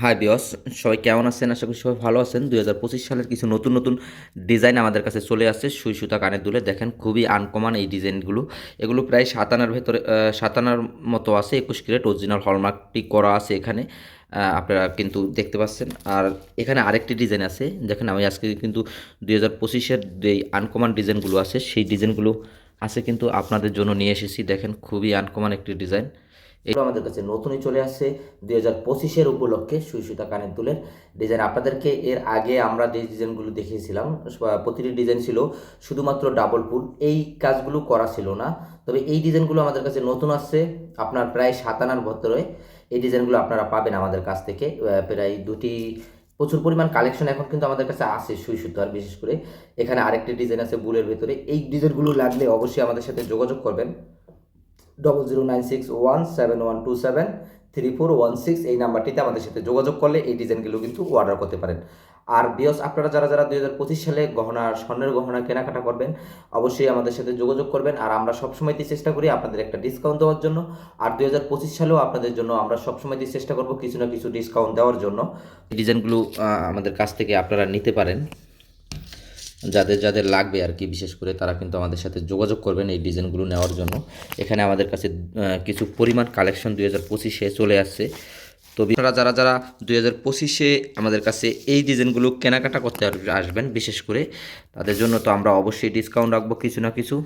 High বিয়স সবাই কেমন আছেন? আশা করি সবাই ভালো আছেন। দুই হাজার পঁচিশ সালের কিছু নতুন নতুন ডিজাইন আমাদের কাছে চলে আসছে সুই সুতা কানের দুলে। দেখেন, খুবই আনকমন এই ডিজাইনগুলো এগুলো প্রায় সাতানার ভেতরে সাতানার মতো আছে, একুশ ক্যারেট। অরিজিনাল হলমার্কটি করা আছে এখানে। আপনারা কিন্তু দেখতে পাচ্ছেন। আর এখানে আরেকটি ডিজাইন আছে। দেখেন, আমি আজকে কিন্তু দুই হাজার পঁচিশের যেই আনকমন ডিজাইনগুলো আছে, সেই ডিজাইনগুলো আছে কিন্তু আপনাদের জন্য নিয়ে এসেছি। দেখেন, খুবই আনকমন একটি ডিজাইন এগুলো আমাদের কাছে নতুনই চলে আসছে। দুই হাজার পঁচিশের উপলক্ষে সুই সুতা কানের দুলের ডিজাইন আপনাদেরকে এর আগে আমরা যে ডিজাইনগুলো দেখিয়েছিলাম প্রতিটি ডিজাইন ছিল শুধুমাত্র ডাবল ফুল এই কাজগুলো করা ছিল না। তবে এই ডিজাইনগুলো আমাদের কাছে নতুন আসছে, আপনার প্রায় সাত আনার ভেতরে। এই ডিজাইনগুলো আপনারা পাবেন আমাদের কাছ থেকে। প্রায় দুটি, প্রচুর পরিমাণ কালেকশন এখন কিন্তু আমাদের কাছে আছে সুই সুতার, বিশেষ করে। এখানে আরেকটি ডিজাইন আছে বুলের ভেতরে। এই ডিজাইনগুলো লাগলে অবশ্যই আমাদের সাথে যোগাযোগ করবেন। Double zero nine six one seven one two seven three four one six এই নাম্বারটিতে আমাদের সাথে যোগাযোগ করলে এই ডিজাইনগুলো কিন্তু অর্ডার করতে পারেন। আর বিয়স, আপনারা যারা যারা দুই হাজার পঁচিশ সালে গহনা, স্বর্ণের গহনা কেনাকাটা করবেন, অবশ্যই আমাদের সাথে যোগাযোগ করবেন। আর আমরা সবসময়তে চেষ্টা করি আপনাদের একটা ডিসকাউন্ট দেওয়ার জন্য। আর দুই হাজার পঁচিশ সালেও আপনাদের জন্য আমরা সবসময়তে চেষ্টা করব কিছু না কিছু ডিসকাউন্ট দেওয়ার জন্য। ডিজাইনগুলো আমাদের কাছ থেকে আপনারা নিতে পারেন। যাদের যাদের লাগবে আর কি, বিশেষ করে তারা কিন্তু আমাদের সাথে যোগাযোগ করবেন এই ডিজাইনগুলো নেওয়ার জন্য। এখানে আমাদের কাছে কিছু পরিমাণ কালেকশন দুই হাজার পঁচিশে চলে আসছে। তো বিষয়টা যারা যারা দুই হাজার পঁচিশে আমাদের কাছে এই ডিজাইনগুলো কেনাকাটা করতে আসবেন, বিশেষ করে তাদের জন্য তো আমরা অবশ্যই ডিসকাউন্ট রাখব কিছু না কিছু।